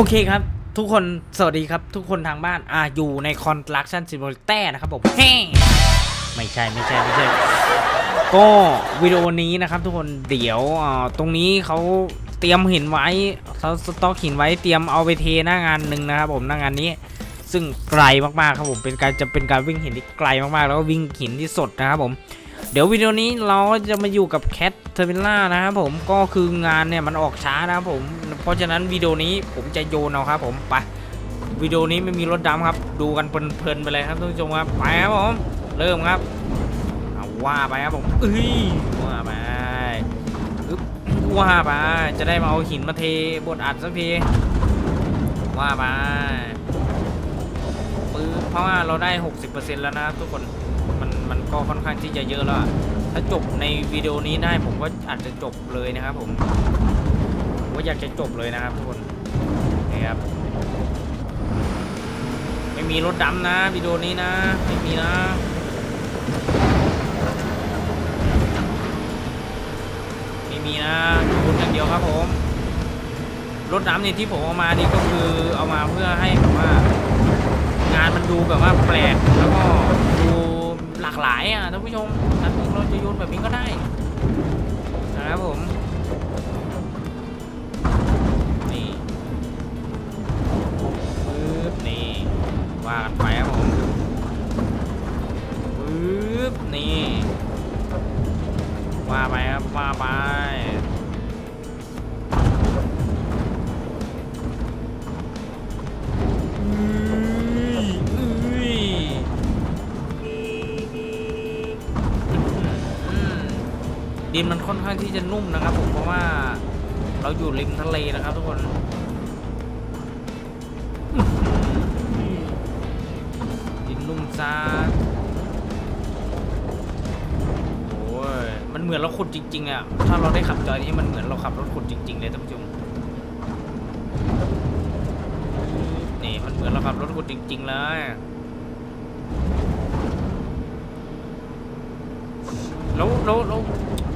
โอเคครับ ทุกคนสวัสดีครับ ทุกคนทางบ้านอ่าอยู่ใน Construction Simulator นะครับผมเฮ้ไม่ใช่ไม่ใช่ไม่ใช่ ก็วิดีโอนี้นะครับ ทุกคนเดี๋ยวอ่าตรงนี้เขาเตรียมหินไว้เขาสต็อกหินไว้เตรียมเอาไปเทหน้างานหนึ่งนะครับผมหน้างานนี้ ซึ่งไกลมากๆครับผมเป็นการจะเป็นการวิ่งหินที่ไกลมากๆ แล้วก็วิ่งหินที่สดนะครับผม เดี๋ยววิดีโอนี้เราจะมาอยู่กับแคทเทอร์มิล่านะครับผมก็คืองานเนี่ยมันออกช้านะครับผม เพราะฉะนั้นวิดีโอนี้ผมจะโยนเอาครับผมไปวิดีโอนี้ไม่มีรถดำครับ ดูกันเพลินๆไปเลยครับท่านผู้ชมครับไปครับผมเริ่มครับเอาว่าไปครับผมเอ้ยว่าไปอึ๊บว่าไปจะได้มาเอาหินมาเทบนอัดสักทีว่าไปปืนเพราะว่าเราได้ 60%แล้วนะครับทุกคน ก็ค่อนข้างที่จะเยอะแล้วอะถ้าจบในวิดีโอนี้ได้ผมก็อาจจะจบเลยนะครับ ผมผมก็อยากจะจบเลยนะครับทุกคนนี่ครับไม่มีรถดำนะวิดีโอนี้นะไม่มีนะไม่มีนะคุณอย่างเดียวครับผมรถดำเนี่ยที่ผมเอามานี่ก็คือเอามาเพื่อให้แบบว่างานมันดูแบบว่าแปลกแล้วก็ากหลายอะท่านผู้ชมท่านเราจะโยนแบบนี้ก็ได้นะครับผมนี่ปึ๊บนี่ว่ากันไปครับผมปึ๊บนี่ว่าไปครับว่าไป ดินมันค่อนข้างที่จะนุ่มนะครับ ผมเพราะว่าเราอยู่ริมทะเลนะครับ ทุกคนดินนุ่มซาโอ้ยมันเหมือนเราขุดจริงๆอะถ้าเราได้ขับจอยนี้มันเหมือนเราขับรถขุดจริง ๆ เลยท่านผู้ชมนี่มันเหมือนเราขับรถขุดจริง ๆ เลยแล้วแล้วแล้ว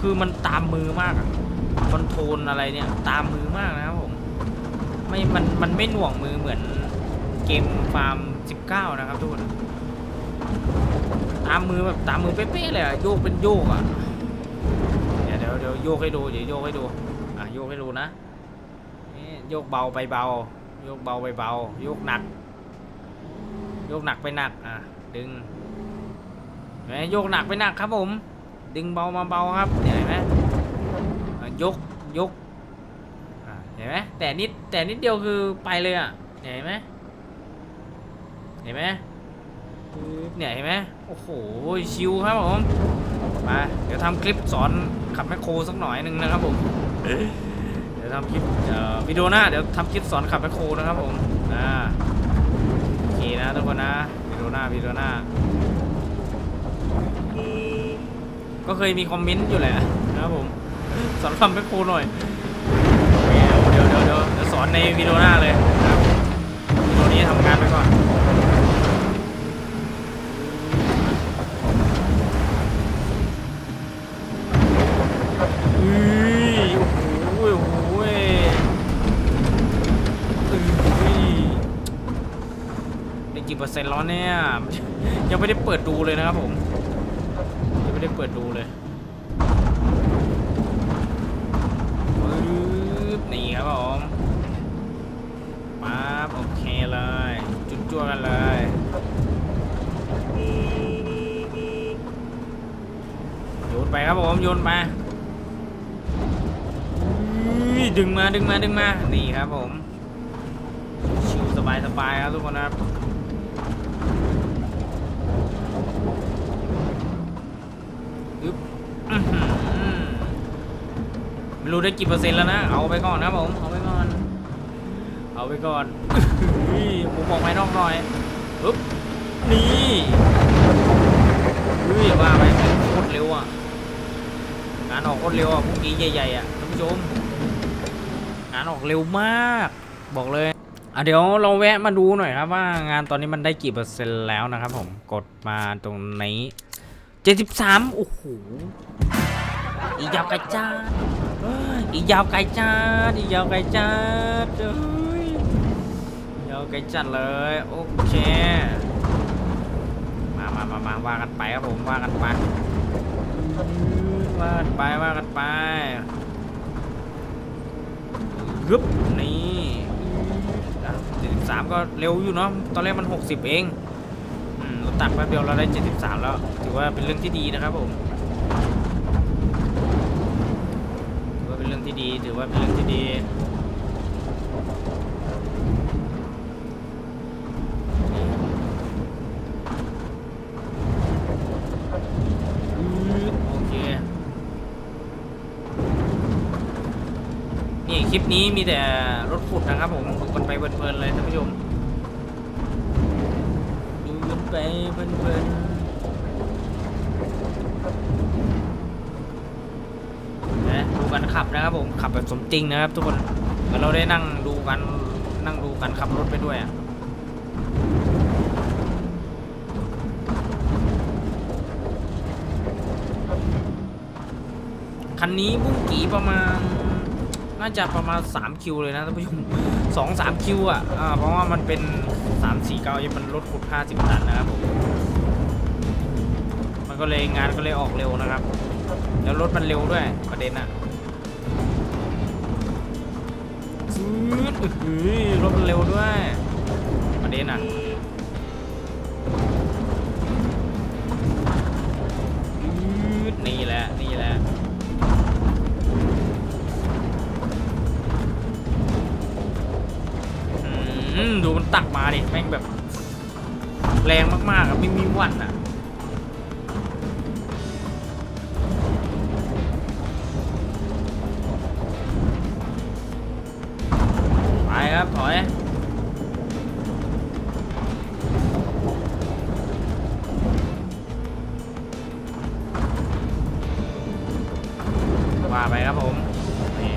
คือมันตามมือมากอะคอนโทรลอะไรเนี่ย ตามมือมากนะครับผม ไม่ มัน มันไม่หน่วงมือเหมือนเกมฟาร์ม 19 นะครับทุกคน ตามมือแบบตามมือเป๊ะๆเลยอะโยกเป็นโยกอะเดี๋ยวเดี๋ยวเดี๋ยวโยกให้ดู เดี๋ยวโยกให้ดู อะโยกให้ดูนะนี่โยกเบาไปเบา โยกเบาไปเบา โยกหนัก โยกหนักไปหนัก อะดึงเห็นไหมโยกหนักไปหนักครับผม ดึงเบามาเบาครับเห็นไหมยกยกเห็นไหมแต่นิดแต่นิดเดียวคือไปเลยอะเห็นไหมเห็นไหมปึ๊บเนี่ยเห็นไหมโอ้โหชิวครับผมมาเดี๋ยวทำคลิปสอนขับแมคโครสักหน่อยหนึ่งนะครับผมเดี๋ยวทำคลิปวิดีโอหน้าเดี๋ยวทำคลิปสอนขับแมคโครนะครับผมอ่าโอเคนะทุกคนนะวิดีโอหน้าวิดีโอหน้า ก็เคยมีคอมเมนต์อยู่แหละนะครับผมสอนคำแมคโครหน่อยเดี๋ยวเดี๋ยวเดี๋ยวเดี๋ยวสอนในวิดีโอหน้าเลยนะครับวิดีโอนี้ทำงานไปก่อนอุ้ยโอ้โหโอ้โหเว้ยอุ้ยได้กี่เปอร์เซ็นต์แล้วเนี่ย ยังไม่ได้เปิดดูเลยนะครับผม เปิดดูเลยปึ๊บนี่ครับผมมาบโอเคเลย จุดจ้วกันเลยโยนไปครับผมโยนไปดึงมาดึงมาดึงมา นี่ครับผม ชิวสบายสบายครับทุกคนครับอื้อหือ ไม่รู้ได้กี่เปอร์เซ็นต์แล้วนะ เอาไปก่อนครับผม เอาไปก่อน เอาไปก่อนอุ้ยผมบอกไม่นอกหน่อยปึ๊บ นี่อุ้ยว่าไปโคตรเร็วอะ งานออกโคตรเร็วอะพวกนี้ใหญ่ๆอะท่านผู้ชม งานออกเร็วมาก บอกเลยอะเดี๋ยวเราแวะมาดูหน่อยครับว่างานตอนนี้มันได้กี่เปอร์เซ็นต์แล้วนะครับผม กดมาตรงนี้เจ็ดสิบสามโอ้โหอีกยาวไกลจ้าดเอีกยาวไกลจ้าดอีกยาวไกลจ้าดเอ้ยแล้วไกลจัดเลยโอเคมามามามาว่ากันไปครับผมว่ากันไปว่ากันไปว่ากันไปฮึบนี่เจ็ดสิบสามก็เร็วอยู่เนาะตอนแรกมันหกสิบเองอืมเราตักแป๊บเดียวเราได้เจ็ดสามแล้ว ถือว่าเป็นเรื่องที่ดีนะครับผม ถือว่า เป็นเรื่องที่ดี ถือว่าเป็นเรื่องที่ดีโอเค นี่คลิปนี้มีแต่รถขุดนะครับผมดูกันไปเพลินๆเลยท่านผู้ชม ดูกันไปเพลินๆนะดูกัน ขับนะครับผมขับแบบสมจริงนะครับ ทุกคนเราได้นั่งดูกันนั่งดูกันขับรถไปด้วยอะคันนี้บุ้งกี่ประมาณน่าจะประมาณ 3 คิวเลยนะท่านผู้ชมสองสามคิวอะอ่าเพราะว่ามันเป็น 3 4 9ยังมันรถขุด50ตันนะครับผมมันก็เลยงานก็เลยออกเร็วนะครับ แล้วรถมันเร็วด้วยประเด็นอะ อื้อหือรถมันเร็วด้วยประเด็นอะฟืดนี่แหละ นี่แหละ ดูมันตักมาดิ แม่งแบบ แรงมากๆอะ ไม่มีวันอะ ครับถอยว่าไปครับผมนี่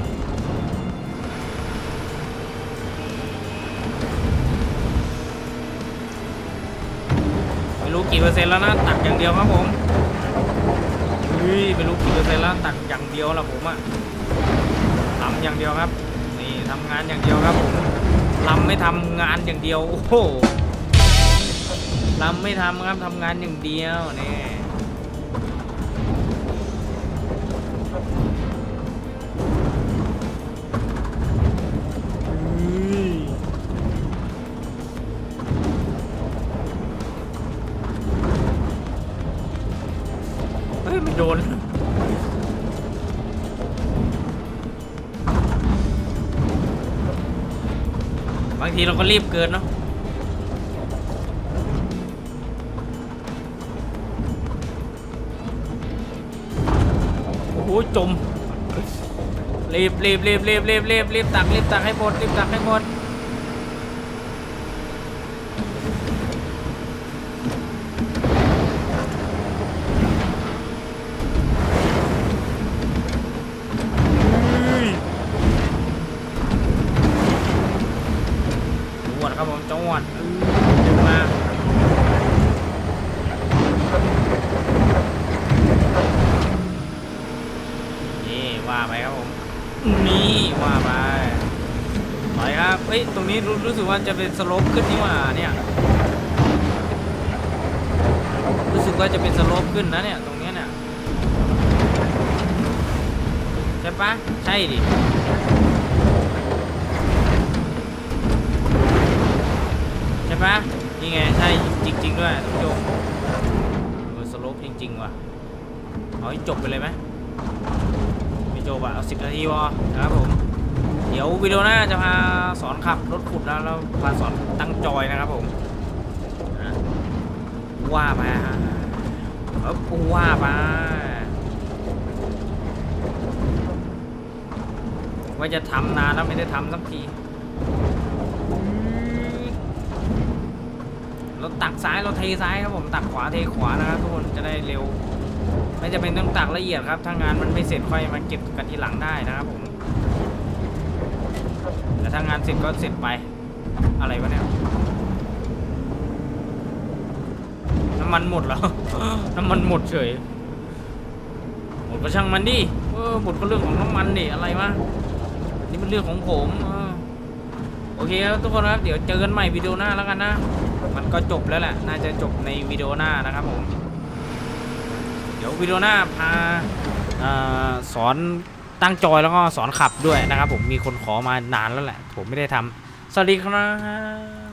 ไม่รู้กี่เปอร์เซ็นต์แล้วนะตักอย่างเดียวครับผมเฮ้ยไม่รู้กี่เปอร์เซ็นต์แล้วตักอย่างเดียวละผมอะทำอย่างเดียวครับ ทำงานอย่างเดียวครับผมลำไม่ทำงานอย่างเดียว โอ้โหลำไม่ทำครับทำงานอย่างเดียวเนี่ยางทีเราก็รีบเกินเนาะโอ้โหจมรีบรีบรีบรีบรีบรีบรีบตักรีบตักให้หมดรีบตักให้หมด จังหวัดครับผมจังหวัดดึงมานี่ว่าไปครับผมนี่ ว่าไปถอยครับเฮ้ยตรงนี้รู้รู้สึกว่าจะเป็นสโลปขึ้นนี่หว่าเนี่ยรู้สึกว่าจะเป็นสโลปขึ้นนะเนี่ยตรงเนี้ยเนี่ยใช่ปะใช่ดิใช่ปะนี่ไงใช่จริง ๆ ด้วยท่านผู้ชมเออสโลปจริง ๆ ว่ะเอาให้จบไปเลยไหม ไม่จบอะเอาสิบนาทีพอนะครับผมเดี๋ยววิดีโอหน้าจะพาสอนขับรถขุดแล้วแล้วพาสอนตั้งจอยนะครับผมว่าไปฮะเออว่าไปว่าจะทำนานแล้วไม่ได้ทำสักทีเราตักซ้ายเราเทซ้ายครับผมตักขวาเทขวานะครับทุกคนจะได้เร็ว ไม่จะเป็นต้องตักละเอียดครับ ถ้างานมันไม่เสร็จค่อยมาเก็บกันทีหลังได้นะครับผม แต่ถ้างานเสร็จก็เสร็จไป อะไรวะเนี่ยน้ำมันหมดแล้ว น้ำมันหมดเฉย หมดก็ช่างมันดิ เออหมดก็เรื่องของน้ำมันดิอะไรวะ นี่มันเรื่องของผมโอเคครับทุกคนครับ เดี๋ยวเจอกันใหม่วิดีโอหน้าแล้วกันนะ มันก็จบแล้วแหละ น่าจะจบในวิดีโอหน้านะครับผม เดี๋ยววิดีโอหน้าพาสอนตั้งจอยแล้วก็สอนขับด้วยนะครับผมมีคนขอมานานแล้วแหละ ผมไม่ได้ทำสวัสดีครับ